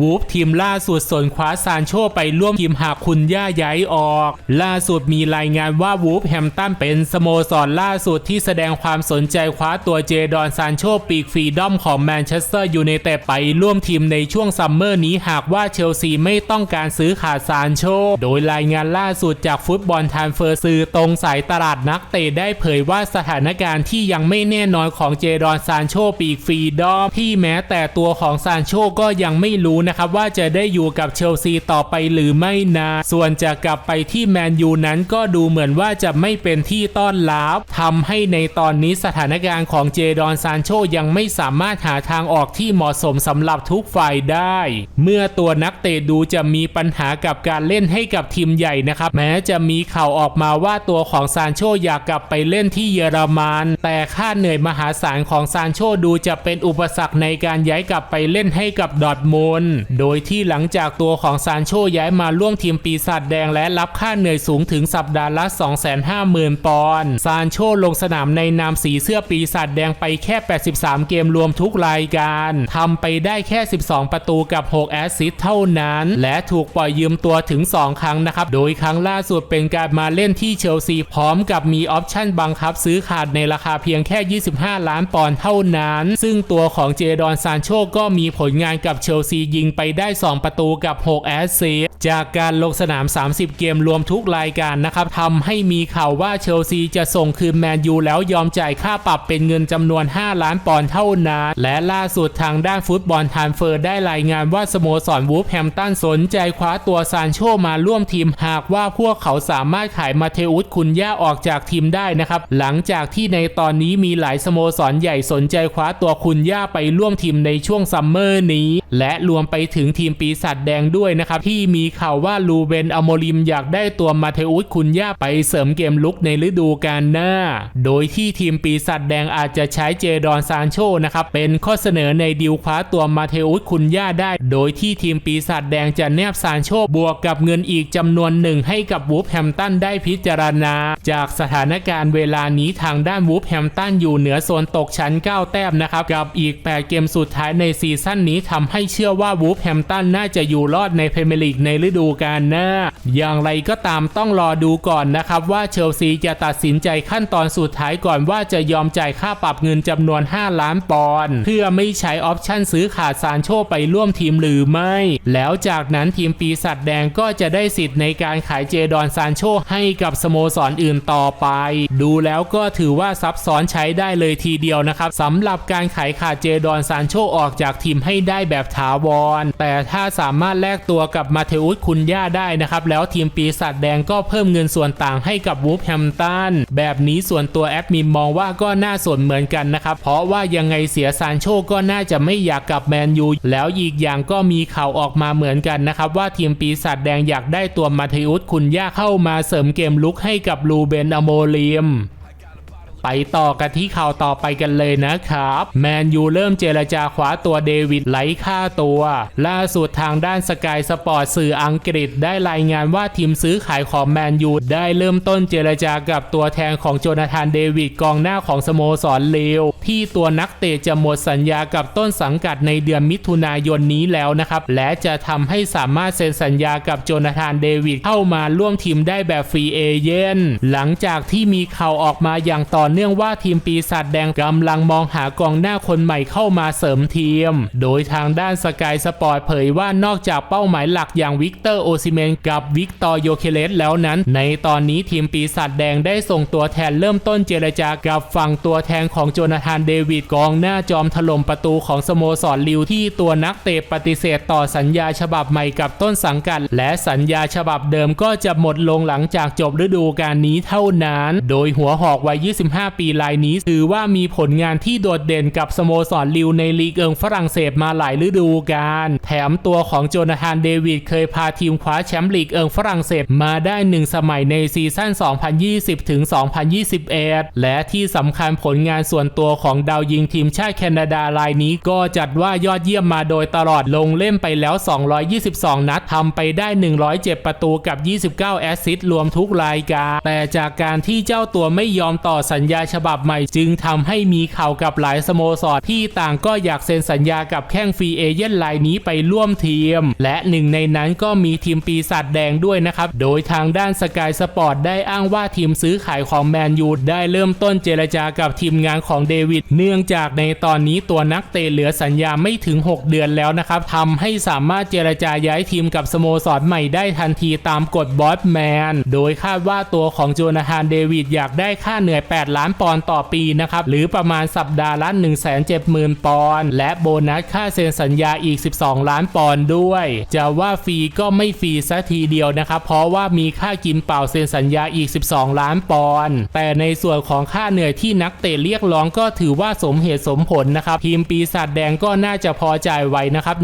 วูฟทีมล่าสุดสนคว้าซานโชไปร่วมทีมหากคุณย่าย้ายออก ล่าสุดมีรายงานว่าวูฟแฮมตันเป็นสโมสรล่าสุดที่แสดงความสนใจคว้าตัวเจดอนซานโชปีกฟรีดอมของแมนเชสเตอร์ยู i นเต็ดไปร่วมทีมในช่วงซัมเมอร์นี้หากว่าเชลซีไม่ต้องการซื้อขาดซานโช โดยรายงานล่าสุดจากฟุตบอลทานเฟอร์สื่อตรงสายตลาดนักเตะได้เผยว่าสถานการณ์ที่ยังไม่แน่นอนของเจดอนซานโชปีกฟรีดอมที่แม้แต่ตัวของซานโชก็ยังไม่รู้นะครับว่าจะได้อยู่กับเชลซีต่อไปหรือไม่นะ ส่วนจะกลับไปที่แมนยูนั้นก็ดูเหมือนว่าจะไม่เป็นที่ต้อนรับทำให้ในตอนนี้สถานการณ์ของเจดอนซานโชยังไม่สามารถหาทางออกที่เหมาะสมสำหรับทุกฝ่ายได้ เมื่อตัวนักเตะดูจะมีปัญหากับการเล่นให้กับทีมใหญ่นะครับ แม้จะมีข่าวออกมาว่าตัวของซานโชอยากกลับไปเล่นที่เยอรมัน แต่ค่าเหนื่อยมหาศาลของซานโชดูจะเป็นอุปสรรคในการย้ายกลับไปเล่นให้กับดอร์ทมุนด์โดยที่หลังจากตัวของซานโชย้ายมาร่วมทีมปีศาจแดงและรับค่าเหนื่อยสูงถึงสัปดาห์ละ 250,000 ปอนด์ ซานโชลงสนามในนามสีเสื้อปีศาจแดงไปแค่ 83 เกมรวมทุกรายการทำไปได้แค่ 12 ประตูกับ 6 แอสซิสเท่านั้น และถูกปล่อยยืมตัวถึง 2 ครั้งนะครับ โดยครั้งล่าสุดเป็นการมาเล่นที่เชลซีพร้อมกับมีออปชั่นบังคับซื้อขาดในราคาเพียงแค่ 25 ล้านปอนด์เท่านั้น ซึ่งตัวของเจดอนซานโชก็มีผลงานกับเชลซียิงไปได้ 2 ประตูกับ 6 แอสซิสจากการลงสนาม 30 เกมรวมทุกรายการนะครับทำให้มีข่าวว่าเชลซีจะส่งคืนแมนยูแล้วยอมจ่ายค่าปรับเป็นเงินจำนวน 5 ล้านปอนด์เท่านั้นและล่าสุดทางด้านฟุตบอลทานเฟอร์ได้รายงานว่าสโมสรวูฟแฮมตันสนใจคว้าตัวซานโชมาร่วมทีมหากว่าพวกเขาสามารถขายมาเทอุสคุณย่าออกจากทีมได้นะครับ หลังจากที่ในตอนนี้มีหลายสโมสรใหญ่สนใจคว้าตัวคุณย่าไปร่วมทีมในช่วงซัมเมอร์นี้ และรวมไปไปถึงทีมปีศาจแดงด้วยนะครับ ที่มีข่าวว่าลูเบนอโมริมอยากได้ตัวมาเทอุสคุณย่าไปเสริมเกมลุกในฤดูกาลหน้า โดยที่ทีมปีศาจแดงอาจจะใช้เจดอนซานโชนะครับ เป็นข้อเสนอในดีลคว้าตัวมาเทอุสคุณย่าได้ โดยที่ทีมปีศาจแดงจะแนบซานโชบวกกับเงินอีกจำนวนหนึ่งให้กับวูฟแฮมตันได้พิจารณา จากสถานการณ์เวลานี้ทางด้านวูฟแฮมตันอยู่เหนือโซนตกชั้น 9 แต้มนะครับกับอีก 8 เกมสุดท้ายในซีซั่นนี้ทำให้เชื่อว่าวูฟแฮมตันน่าจะอยู่รอดในพรีเมียร์ลีกในฤดูกาลหน้า อย่างไรก็ตามต้องรอดูก่อนนะครับ ว่าเชลซีจะตัดสินใจขั้นตอนสุดท้ายก่อนว่าจะยอมจ่ายค่าปรับเงินจำนวน 5 ล้านปอนด์เพื่อไม่ใช้ออปชั่นซื้อขาดซานโชไปร่วมทีมหรือไม่ แล้วจากนั้นทีมปีศาจแดงก็จะได้สิทธิ์ในการขายเจดอนซานโชให้กับสโมสรอื่นต่อไป ดูแล้วก็ถือว่าซับซ้อนใช้ได้เลยทีเดียวนะครับสำหรับการขายขาดเจดอนซานโชออกจากทีมให้ได้แบบถาวรแต่ถ้าสามารถแลกตัวกับมาเทอุสคุณย่าได้นะครับ แล้วทีมปีศาจแดงก็เพิ่มเงินส่วนต่างให้กับวูฟแฮมตันแบบนี้ส่วนตัวแอดมินมองว่าก็น่าสนเหมือนกันนะครับ เพราะว่ายังไงเสียซานโชก็น่าจะไม่อยากกลับแมนยูแล้วอีกอย่างก็มีข่าวออกมาเหมือนกันนะครับ ว่าทีมปีศาจแดงอยากได้ตัวมาเทอุสคุณย่าเข้ามาเสริมเกมลุกให้กับลูเบนอโมเลียม ไปต่อกันที่ข่าวต่อไปกันเลยนะครับ แมนยูเริ่มเจรจาคว้าตัวเดวิดไร้ค่าตัว ล่าสุดทางด้านสกายสปอร์ตสื่ออังกฤษได้รายงานว่าทีมซื้อขายของแมนยูได้เริ่มต้นเจรจากับตัวแทนของโจนาธานเดวิดกองหน้าของสโมสรเลวที่ตัวนักเตะจะหมดสัญญากับต้นสังกัดในเดือนมิถุนายนนี้แล้วนะครับ และจะทำให้สามารถเซ็นสัญญากับโจนาธานเดวิดเข้ามาร่วมทีมได้แบบฟรีเอเย่นหลังจากที่มีข่าวออกมาอย่างต่อเนเนื่องว่าทีมปีศาจแดงกำลังมองหากองหน้าคนใหม่เข้ามาเสริมทีม โดยทางด้านสกายสปอร์ตเผยว่านอกจากเป้าหมายหลักอย่างวิกเตอร์โอซิเมนกับวิกตอร์โยเคเลสแล้วนั้น ในตอนนี้ทีมปีศาจแดงได้ส่งตัวแทนเริ่มต้นเจรจากับฝั่งตัวแทนของโจนาธานเดวิดกองหน้าจอมถล่มประตูของสโมสรลิวที่ตัวนักเตะปฏิเสธต่อสัญญาฉบับใหม่กับต้นสังกัด และสัญญาฉบับเดิมก็จะหมดลงหลังจากจบฤดูกาลนี้เท่านั้น โดยหัวหอกวัย 25ปีรายนี้ ถือว่ามีผลงานที่โดดเด่นกับสโมสรลิวในลีกเอิงฝรั่งเศสมาหลายฤดูกาลแถมตัวของโจนาธานเดวิดเคยพาทีมคว้าแชมป์ลีกเอิงฝรั่งเศสมาได้หนึ่งสมัยในซีซั่น 2020 ถึง 2021 และที่สำคัญผลงานส่วนตัวของดาวยิงทีมชาติแคนาดารายนี้ ก็จัดว่ายอดเยี่ยมมาโดยตลอดลงเล่นไปแล้ว 222 นัดทำไปได้ 107 ประตูกับ 29 แอสซิสต์รวมทุกรายการแต่จากการที่เจ้าตัวไม่ยอมต่อสัญญาาฉบับใหม่จึงทำให้มีข่าวกับหลายสโมสรที่ต่างก็อยากเซ็นสัญญากับแข้งฟรีเอเย่นรายนี้ไปร่วมทีม และหนึ่งในนั้นก็มีทีมปีศาจแดงด้วยนะครับ โดยทางด้านสกายสปอร์ตได้อ้างว่าทีมซื้อขายของแมนยูได้เริ่มต้นเจรจากับทีมงานของเดวิด เนื่องจากในตอนนี้ตัวนักเตะเหลือสัญญาไม่ถึง 6 เดือนแล้วนะครับทำให้สามารถเจรจาย้ายทีมกับสโมสรใหม่ได้ทันทีตามกฎบอสแมน โดยคาดว่าตัวของโจนาธานเดวิดอยากได้ค่าเหนื่อย 8 ล้านปอนด์ต่อปีนะครับหรือประมาณสัปดาห์ละ 170,000 ปอนด์และโบนัสค่าเซ็นสัญญาอีก 12 ล้านปอนด์ด้วย จะว่าฟรีก็ไม่ฟรีซะทีเดียวนะครับเพราะว่ามีค่ากินเปล่าเซ็นสัญญาอีก 12 ล้านปอนด์แต่ในส่วนของค่าเหนื่อยที่นักเตะเรียกร้องก็ถือว่าสมเหตุสมผลนะครับทีมปีศาจแดงก็น่าจะพอจ่ายไว้นะครับ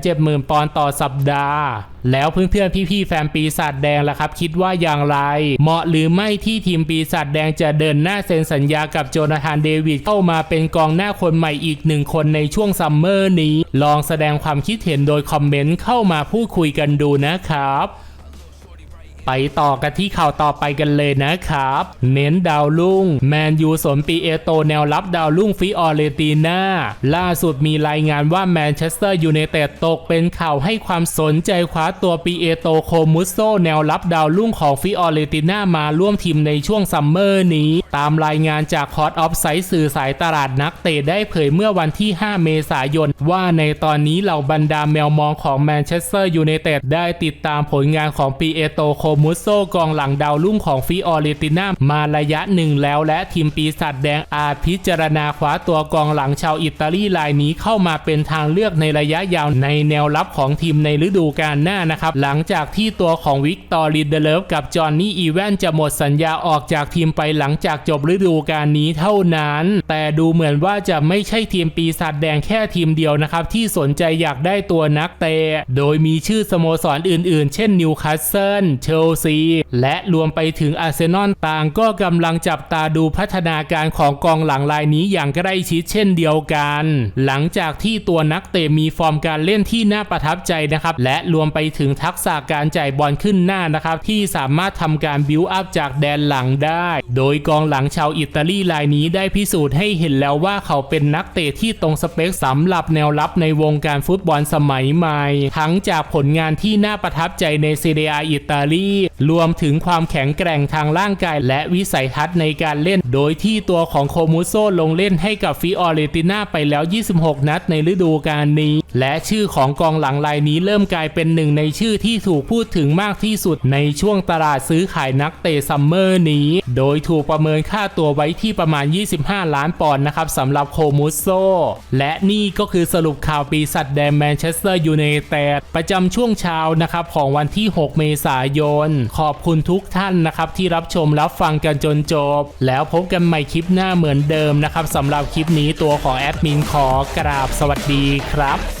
170,000 ปอนด์ต่อสัปดาห์แล้วเพื่อนๆพี่ๆแฟนปีศาจแดงล่ะครับ คิดว่าอย่างไร เหมาะหรือไม่ที่ทีมปีศาจแดงจะเดินหน้าเซ็นสัญญากับโจนาธานเดวิดเข้ามาเป็นกองหน้าคนใหม่อีกหนึ่งคนในช่วงซัมเมอร์นี้ ลองแสดงความคิดเห็นโดยคอมเมนต์เข้ามาพูดคุยกันดูนะครับ ไปต่อกันที่ข่าวต่อไปกันเลยนะครับ เน้นดาวรุ่งแมนยูสนปีเอโตแนวรับดาวรุ่งฟิออเรติน่าล่าสุดมีรายงานว่าแมนเชสเตอร์ยูไนเต็ดตกเป็นข่าวให้ความสนใจคว้าตัวปีเอโตโคมุสโซแนวรับดาวรุ่งของฟิออเรติน่ามาร่วมทีมในช่วงซัมเมอร์นี้ ตามรายงานจากคอร์ดออฟไซต์สื่อสายตลาดนักเตะได้เผยเมื่อวันที่ 5 เมษายน ว่าในตอนนี้เหล่าบรรดาแมวมองของแมนเชสเตอร์ยูไนเต็ดได้ติดตามผลงานของปีเอโตโคมุสโซกองหลังดาวรุ่งของฟิออเรติน่ามาระยะหนึ่งแล้วและทีมปีศาจแดงอาจพิจารณาคว้าตัวกองหลังชาวอิตาลีรายนี้เข้ามาเป็นทางเลือกในระยะยาวในแนวรับของทีมในฤดูกาลหน้านะครับ หลังจากที่ตัวของวิกตอรีเดเลฟกับจอห์นนี่อีแวนจะหมดสัญญาออกจากทีมไปหลังจากจบฤดูกาลนี้เท่านั้น แต่ดูเหมือนว่าจะไม่ใช่ทีมปีศาจแดงแค่ทีมเดียวนะครับ ที่สนใจอยากได้ตัวนักเตะโดยมีชื่อสโมสรอื่น ๆ เช่นนิวคาสเซิลเชลซี และรวมไปถึงอาร์เซนอลต่างก็กำลังจับตาดูพัฒนาการของกองหลังรายนี้อย่างใกล้ชิดเช่นเดียวกัน หลังจากที่ตัวนักเตะมีฟอร์มการเล่นที่น่าประทับใจนะครับ และรวมไปถึงทักษะการจ่ายบอลขึ้นหน้านะครับ ที่สามารถทำการบิวอัพจากแดนหลังได้ โดยกองหลังชาวอิตาลีรายนี้ได้พิสูจน์ให้เห็นแล้วว่าเขาเป็นนักเตะที่ตรงสเปคสำหรับแนวรับในวงการฟุตบอลสมัยใหม่ ทั้งจากผลงานที่น่าประทับใจในซีเรียอิตาลีรวมถึงความแข็งแกร่งทางร่างกาย และวิสัยทัศน์ในการเล่น โดยที่ตัวของโคมูโซลงเล่นให้กับฟิออเรติน่าไปแล้ว 26 นัดในฤดูกาลนี้ และชื่อของกองหลังรายนี้เริ่มกลายเป็นหนึ่งในชื่อที่ถูกพูดถึงมากที่สุดในช่วงตลาดซื้อขายนักเตะซัมเมอร์นี้ โดยถูกประเมินค่าตัวไว้ที่ประมาณ 25 ล้านปอนด์นะครับสำหรับโคมุโซ และนี่ก็คือสรุปข่าวปีศาจแดงแมนเชสเตอร์ยูไนเต็ดประจำช่วงเช้านะครับของวันที่ 6 เมษายน ขอบคุณทุกท่านนะครับที่รับชมรับฟังกันจนจบ แล้วพบกันใหม่คลิปหน้าเหมือนเดิมนะครับสำหรับคลิปนี้ตัวของแอดมินขอกราบสวัสดีครับ